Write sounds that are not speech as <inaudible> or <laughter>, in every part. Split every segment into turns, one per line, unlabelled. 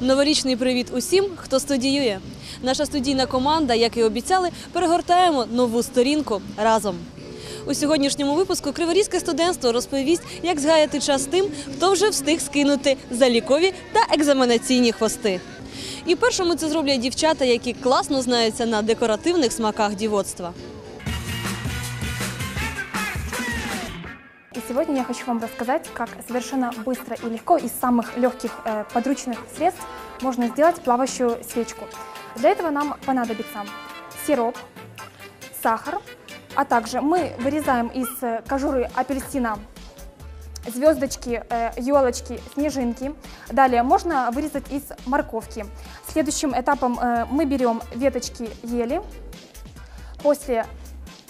Новорічний привіт усім, хто студіює. Наша студійна команда, як і обіцяли, перегортаємо нову сторінку разом. У сьогоднішньому випуску криворізьке студентство розповість, як згаяти час тим, хто вже встиг скинути залікові та екзаменаційні хвости. І першому це зроблять дівчата, які класно знаються на декоративних смаках дівоцтва.
И сегодня я хочу вам рассказать, как совершенно быстро и легко из самых легких э, подручных средств можно сделать плавающую свечку. Для этого нам понадобится сироп, сахар, а также мы вырезаем из э, кожуры апельсина звездочки, э, елочки, снежинки. Далее можно вырезать из морковки. Следующим этапом э, мы берем веточки ели, после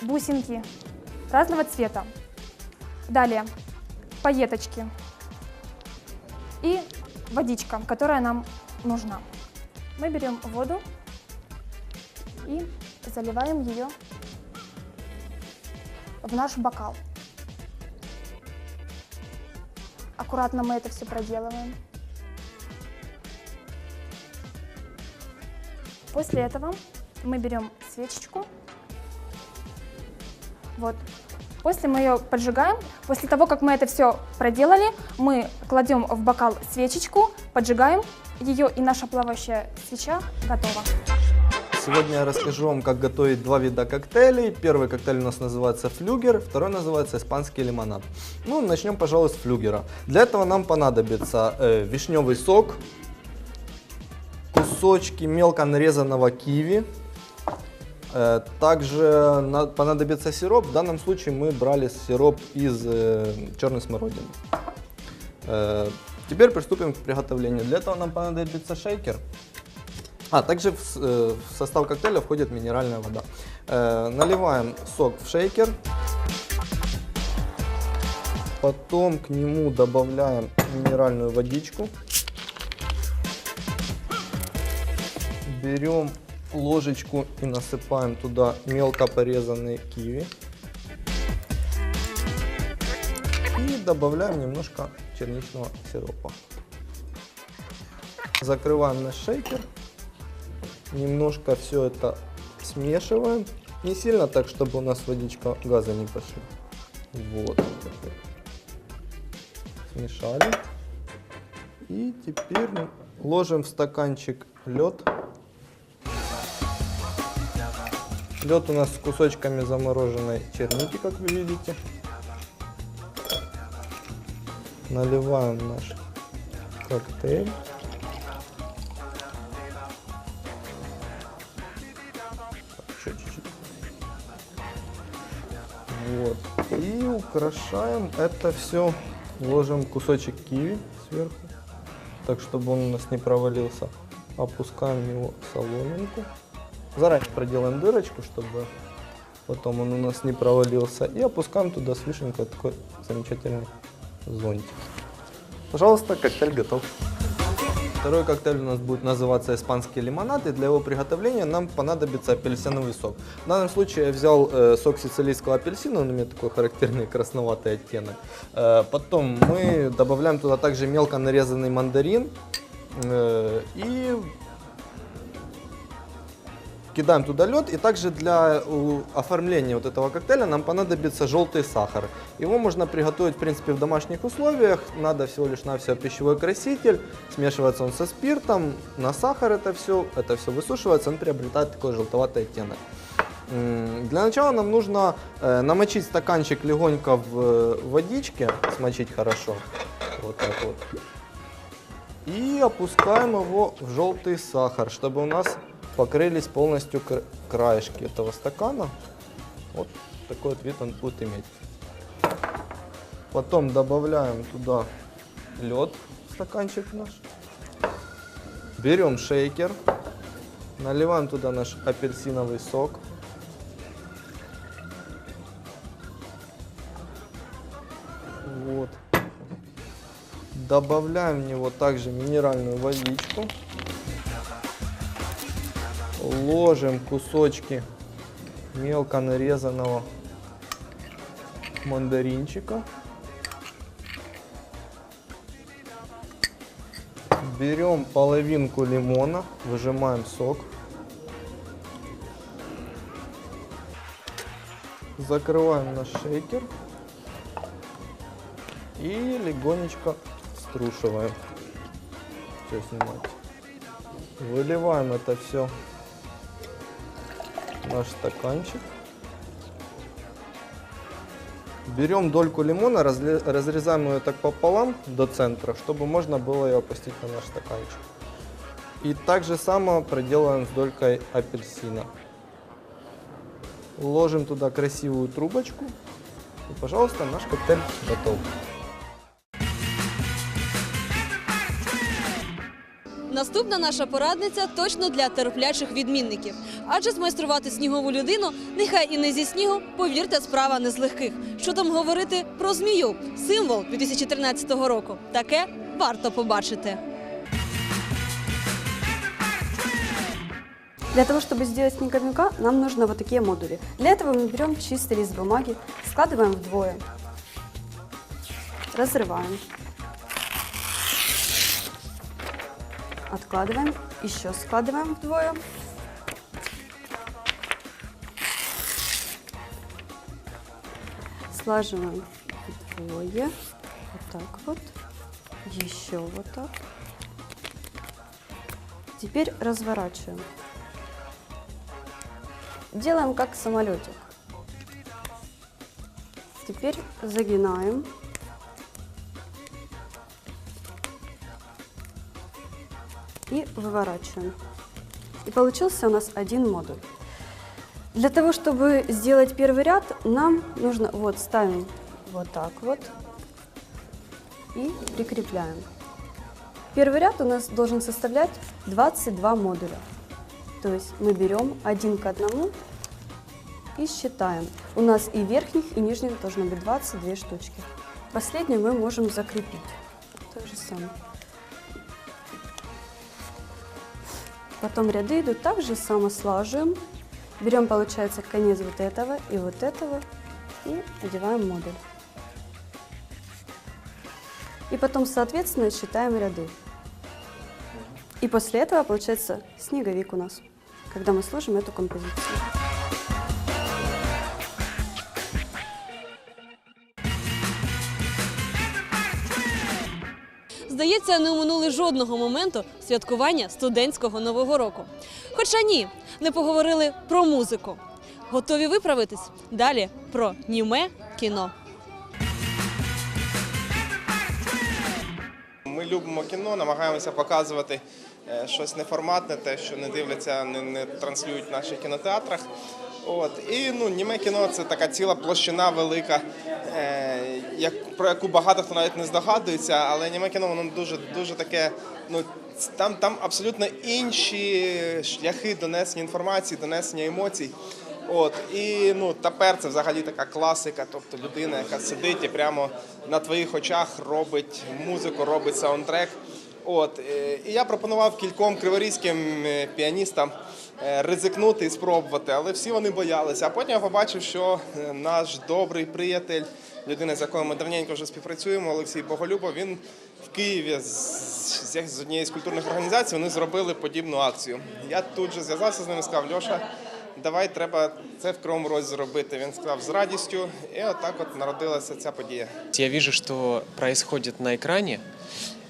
бусинки разного цвета. Далее пайеточки и водичка, которая нам нужна. Мы берем воду и заливаем ее в наш бокал. Аккуратно мы это все проделываем. После этого мы берем свечечку. Вот. После мы ее поджигаем. После того, как мы это все проделали, мы кладем в бокал свечечку, поджигаем ее, и наша плавающая свеча готова.
Сегодня я расскажу вам, как готовить два вида коктейлей. Первый коктейль у нас называется флюгер, второй называется испанский лимонад. Ну, начнем, пожалуй, с флюгера. Для этого нам понадобится э, вишневый сок, кусочки мелко нарезанного киви, Э, Также на- понадобится сироп. В данном случае мы брали сироп из э, черной смородины. Э, Теперь приступим к приготовлению. Для этого нам понадобится шейкер. А, также в, э, в состав коктейля входит минеральная вода. Э, Наливаем сок в шейкер. Потом к нему добавляем минеральную водичку. Берем ложечку и насыпаем туда мелко порезанные киви. И добавляем немножко черничного сиропа. Закрываем наш шейкер. Немножко все это смешиваем. Не сильно так, чтобы у нас водичка газа не пошли. Вот. Смешали. И теперь ложим в стаканчик лед. Лед у нас с кусочками замороженной черники, как вы видите. Наливаем наш коктейль. Украшаем это все. Ложим кусочек киви сверху, так чтобы он у нас не провалился. Опускаем его в соломинку. Заранее проделаем дырочку, чтобы потом он у нас не провалился. И опускаем туда с вишенкой такой замечательный зонтик. Пожалуйста, коктейль готов. Второй коктейль у нас будет называться испанский лимонад, и для его приготовления нам понадобится апельсиновый сок. В данном случае я взял э, сок сицилийского апельсина, он имеет такой характерный <laughs> красноватый оттенок. Э, потом мы добавляем туда также мелко нарезанный мандарин э, и кидаем туда лед. И также для оформления вот этого коктейля нам понадобится желтый сахар. Его можно приготовить, в принципе, в домашних условиях. Надо всего лишь на все пищевой краситель. Смешивается он со спиртом, на сахар это все, это все высушивается, он приобретает такой желтоватый оттенок. Для начала нам нужно э, намочить стаканчик легонько в э, водичке, смочить хорошо, вот так вот. И опускаем его в желтый сахар, чтобы у нас покрылись полностью кра- краешки этого стакана. Вот такой вид он будет иметь. Потом добавляем туда лед стаканчик наш. Берем шейкер, наливаем туда наш апельсиновый сок. Вот. Добавляем в него также минеральную водичку. Ложим кусочки мелко нарезанного мандаринчика. Берем половинку лимона, выжимаем сок. Закрываем наш шейкер и легонечко струшиваем. Все снимать. Выливаем это все наш стаканчик. Берем дольку лимона, разрезаем ее так пополам до центра, чтобы можно было ее опустить на наш стаканчик. И так же само проделаем с долькой апельсина. Ложим туда красивую трубочку. И, пожалуйста, наш коктейль готов.
Наступна наша порадниця точно для терплячих відмінників. Адже змайструвати снігову людину, нехай і не зі снігу, повірте, справа не з легких. Що там говорити про змію? Символ 2013 року. Таке варто побачити.
Для того, чтобы сделать снеговика, нам нужно вот такие модули. Для этого мы берем чистый лист бумаги, складываем вдвое, разрываем, Откладываем, еще складываем вдвое. Слаживаем вдвое, вот так вот, еще вот так. Теперь разворачиваем. Делаем как самолетик. Теперь загинаем. Выворачиваем. И получился у нас один модуль. Для того, чтобы сделать первый ряд, нам нужно, вот, ставим вот так вот и прикрепляем. Первый ряд у нас должен составлять 22 модуля. То есть мы берем один к одному и считаем. У нас и верхних, и нижних должно быть 22 штучки. Последнее мы можем закрепить. Так же самое. Потом ряды идут так же само. Берем, получается, конец вот этого и вот этого и одеваем модуль. И потом, соответственно, считаем ряды. И после этого получается снеговик у нас, когда мы сложим эту композицию.
Здається, не оминули жодного моменту святкування студентського нового року. Хоча ні, не поговорили про музику. Готові виправитись? Далі про німе кіно.
Ми любимо кіно, намагаємося показувати е, щось неформатне, те, що не дивляться, не, не транслюють в наших кінотеатрах. От і ну німе кіно це така ціла площина велика, е, як про яку багато хто навіть не здогадується, але німе кіно воно дуже дуже таке. Ну там, там абсолютно інші шляхи донесення інформації, донесення емоцій. От і ну тепер це взагалі така класика, тобто людина, яка сидить і прямо на твоїх очах робить музику, робить саундтрек. От е, і я пропонував кільком криворізьким е, піаністам ризикнути і спробувати, але всі вони боялися. А потім я побачив, що е, наш добрий приятель, людина, з якою ми давненько вже співпрацюємо, Олексій Боголюбов, він в Києві з, з, з однієї з культурних організацій вони зробили подібну акцію. Я тут же зв'язався з ними і сказав, Льоша. Давай треба це в Кривому Розі зробити. Він сказав з радістю, і отак от народилася ця подія.
Я вижу, что происходит на экране,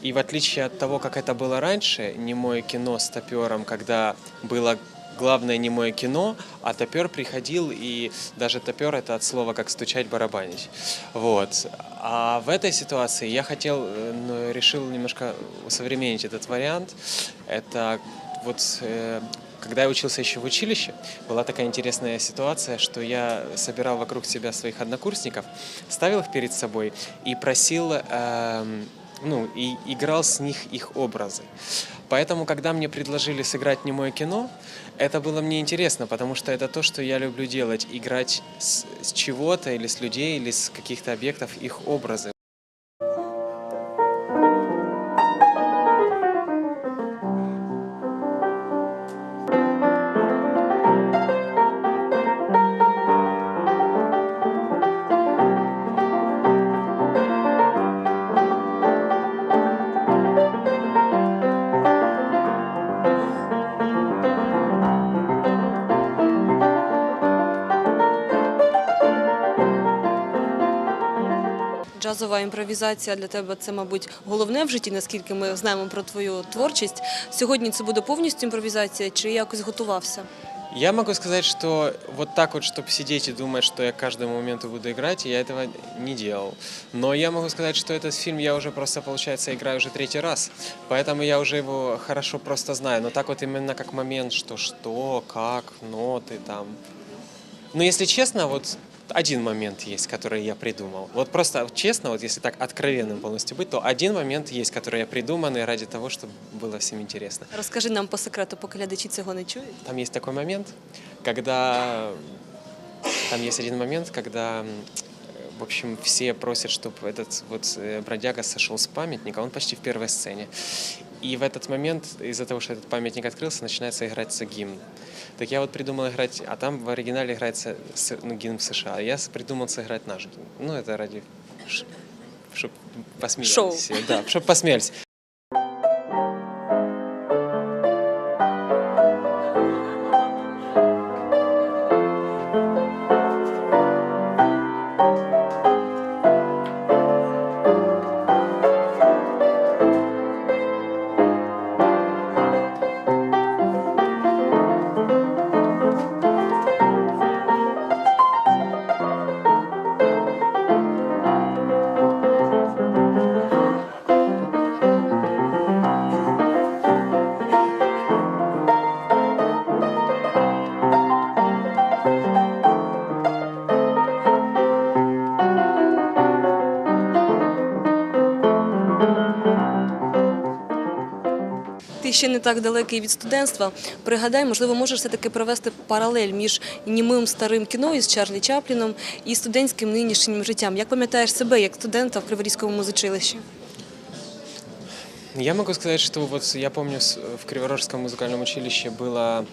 и в отличие от того, как это было раньше, немое кино с топером, когда было главное немое кино, а топер приходил, и даже топер это от слова как стучать, барабанить. Вот. А в этой ситуации я хотел, э, ну, решил немножко усовременить этот вариант. Это вот э, когда я учился еще в училище, была такая интересная ситуация, что я собирал вокруг себя своих однокурсников, ставил их перед собой и просил, эм, ну, и играл с них их образы. Поэтому, когда мне предложили сыграть немое кино, это было мне интересно, потому что это то, что я люблю делать, играть с, с чего-то или с людей, или с каких-то объектов их образы.
Джазова імпровізація для тебе це, мабуть, головне в житті, наскільки ми знаємо про твою творчість. Сьогодні це буде повністю імпровізація, чи якось готувався?
Я могу сказать, что вот так вот, чтобы сидеть и думать, что я к каждому моменту буду играть, я этого не делал. Но я могу сказать, что этот фильм я уже просто, получается, играю уже третий раз. Поэтому я уже его хорошо просто знаю. Но так вот именно как момент, что что, как, ноты там. Но если честно, вот один момент есть, который я придумал. Вот просто честно, вот если так откровенным полностью быть, то один момент есть, который я придуманный ради того, чтобы было всем интересно.
Розкажи нам по секрету, поки глядачі цього не чують.
Там есть такой момент, когда... Там есть один момент, когда, в общем, все просят, чтобы этот вот э, бродяга сошел с памятника, он почти в первой сцене. И в этот момент, из-за того, что этот памятник открылся, начинается играться гимн. Так я вот придумал играть, а там в оригинале играется ну, гимн США, а я придумал сыграть наш гимн. Ну, это ради... Чтобы посмеялись.
Шоу.
Да, чтобы посмеялись.
ще не так далекий від студентства. Пригадай, можливо, можеш все-таки провести паралель між німим старим кіно із Чарлі Чапліном і студентським нинішнім життям. Як пам'ятаєш себе як студента в Криворізькому музичилищі?
Я могу сказать, что вот я помню с- в Криворожском музыкальном училище было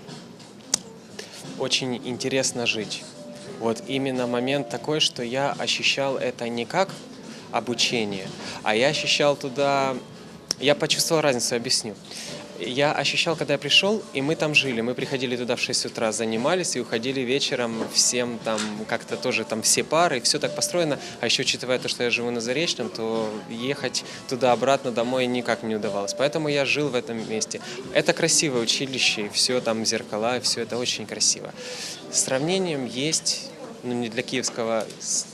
очень интересно жить. Вот именно момент такой, что я ощущал это не как обучение, а я ощущал туда, я почувствовал разницу, объясню. Я ощущал, когда я пришел, и мы там жили. Мы приходили туда в 6 утра, занимались и уходили вечером всем там, как-то тоже там все пары, все так построено. А еще учитывая то, что я живу на Заречном, то ехать туда-обратно домой никак не удавалось. Поэтому я жил в этом месте. Это красивое училище, и все там зеркала, и все это очень красиво. Сравнением есть, ну не для киевского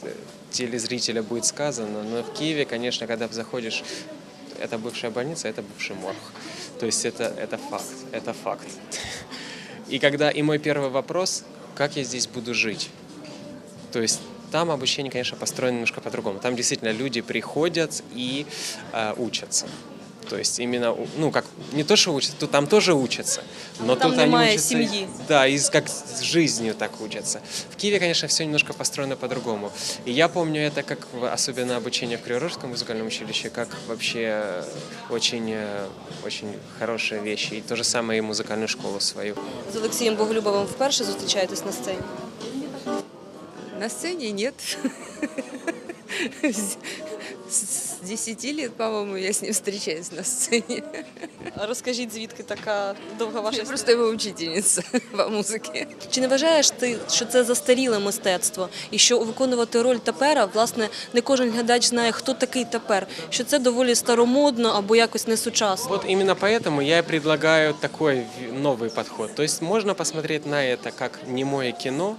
э, телезрителя будет сказано, но в Киеве, конечно, когда заходишь это бывшая больница, это бывший морг. То есть это, это факт, это факт. И когда и мой первый вопрос, как я здесь буду жить? То есть там обучение, конечно, построено немножко по-другому. Там действительно люди приходят и э, учатся То есть именно, у- ну как, не то, что учатся, тут там тоже учатся, но
Там
тут они
немає
учатся,
сім'ї.
да, и с- как с жизнью так учатся. В Киеве, конечно, все немножко построено по-другому. И я помню это как в- особенно обучение в Криворожском музыкальном училище, как вообще э, очень, э, очень хорошие вещи. И то же самое и музыкальную школу свою.
З Олексієм Боголюбовим вперше зустрічаєтесь на сцені.
На сцене нет. <laughs> С с 10 лет, по-моему, я с ним встречаюсь на сцене.
А Розкажіть, звідки така довга ваша
Я
історія?
просто его учительница <laughs> по музыке.
Чи не вважаєш ти, що це застаріле мистецтво, і що виконувати роль тапера, власне, не кожен глядач знає, хто такий тапер, що це доволі старомодно або якось несучасно?
Вот именно поэтому я и предлагаю такой в- новый подход. То есть можно посмотреть на это как немое кино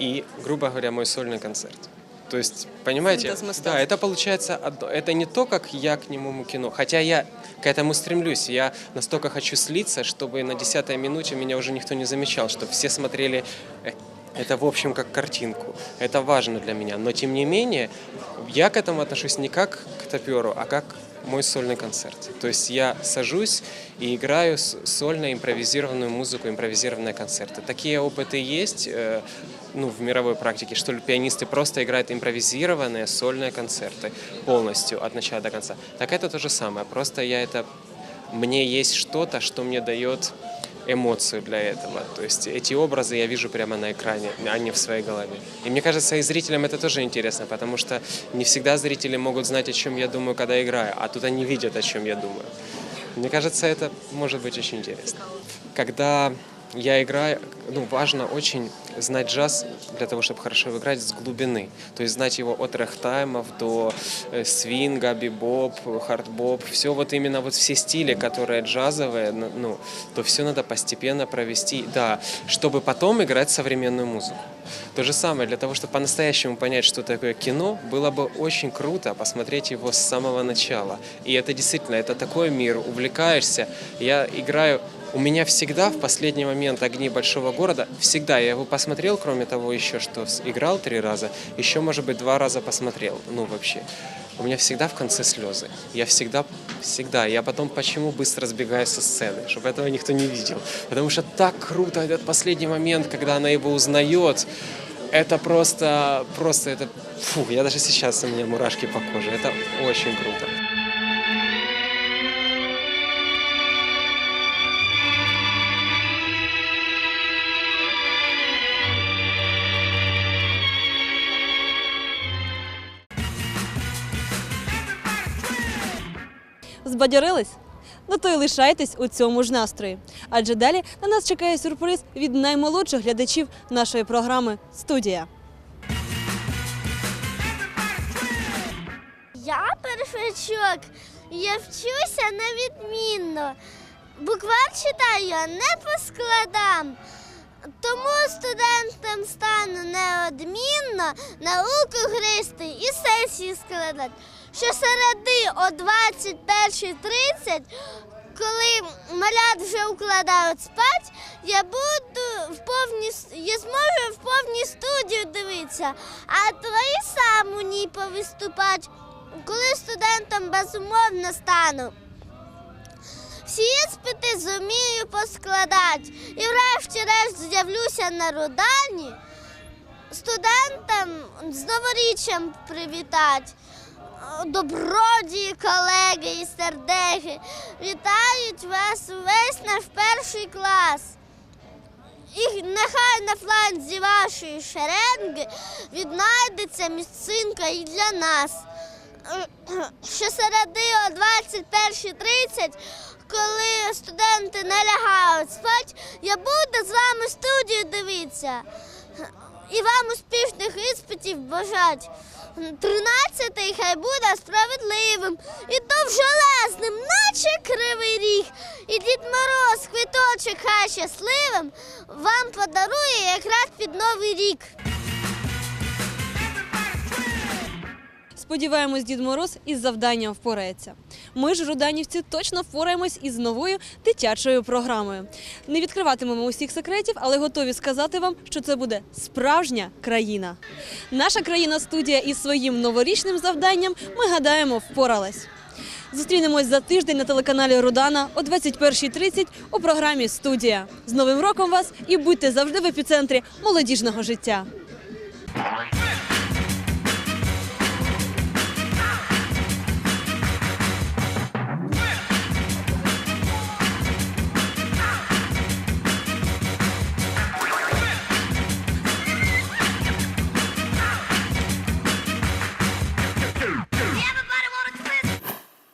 и, грубо говоря, мой сольный концерт. То есть, понимаете, да, это получается, одно. это не то, как я к немому кино, хотя я к этому стремлюсь, я настолько хочу слиться, чтобы на десятой минуте меня уже никто не замечал, чтобы все смотрели э, это, в общем, как картинку. Это важно для меня. Но, тем не менее, я к этому отношусь не как к топеру, а как мой сольный концерт. То есть я сажусь и играю сольно импровизированную музыку, импровизированные концерты. Такие опыты есть э, ну, в мировой практике, что ли, пианисты просто играют импровизированные сольные концерты полностью от начала до конца. Так это то же самое. Просто я это... Мне есть что-то, что мне дает эмоцию для этого. То есть эти образы я вижу прямо на экране, а не в своей голове. И мне кажется, и зрителям это тоже интересно, потому что не всегда зрители могут знать, о чем я думаю, когда играю, а тут они видят, о чем я думаю. Мне кажется, это может быть очень интересно. Когда я играю, ну, важно очень знать джаз для того, чтобы хорошо играть с глубины. То есть знать его от рехтаймов до э, свинга, бибоп, хардбоп, все вот именно вот все стили, которые джазовые, ну, то все надо постепенно провести, да, чтобы потом играть современную музыку. То же самое, для того, чтобы по-настоящему понять, что такое кино, было бы очень круто посмотреть его с самого начала. И это действительно, это такой мир, увлекаешься. Я играю у меня всегда в последний момент «Огни большого города», всегда я его посмотрел, кроме того еще, что играл три раза, еще, может быть, два раза посмотрел, ну, вообще. У меня всегда в конце слезы. Я всегда, всегда. Я потом почему быстро сбегаю со сцены, чтобы этого никто не видел. Потому что так круто этот последний момент, когда она его узнает. Это просто, просто это, фу, я даже сейчас у меня мурашки по коже. Это очень круто.
Збадьорились? Ну то й лишайтесь у цьому ж настрої. Адже далі на нас чекає сюрприз від наймолодших глядачів нашої програми Студія.
Я першачок. Я вчуся невідмінно. Буквар читаю не по складам. Тому студентам стану неодмінно науку гристи і сесії складати. Що середи о 21.30, коли малят вже укладають спать, я буду в повній я зможу в повній студію дивитися, а твої сам у ній повиступати, коли студентам безумовно стану. Всі іспити зумію поскладати і врешті-решт з'явлюся на рудані. Студентам з новоріччям привітати. Добродії, колеги і сердеги вітають вас весь наш перший клас. І нехай на фланзі вашої шеренги віднайдеться місцинка і для нас. Щосереди о 21.30, коли студенти не лягають спать, я буду з вами студію дивитися. І вам успішних іспитів бажать. Тринадцятий хай буде справедливим і довжелезним, наче кривий ріг. І Дід Мороз, квіточок хай щасливим вам подарує якраз під Новий рік.
Сподіваємось, Дід Мороз із завданням впорається. Ми ж, руданівці, точно впораємось із новою дитячою програмою. Не відкриватимемо усіх секретів, але готові сказати вам, що це буде справжня країна. Наша країна студія із своїм новорічним завданням ми гадаємо впоралась. Зустрінемось за тиждень на телеканалі Рудана о 21.30 у програмі Студія. З Новим роком вас і будьте завжди в епіцентрі молодіжного життя.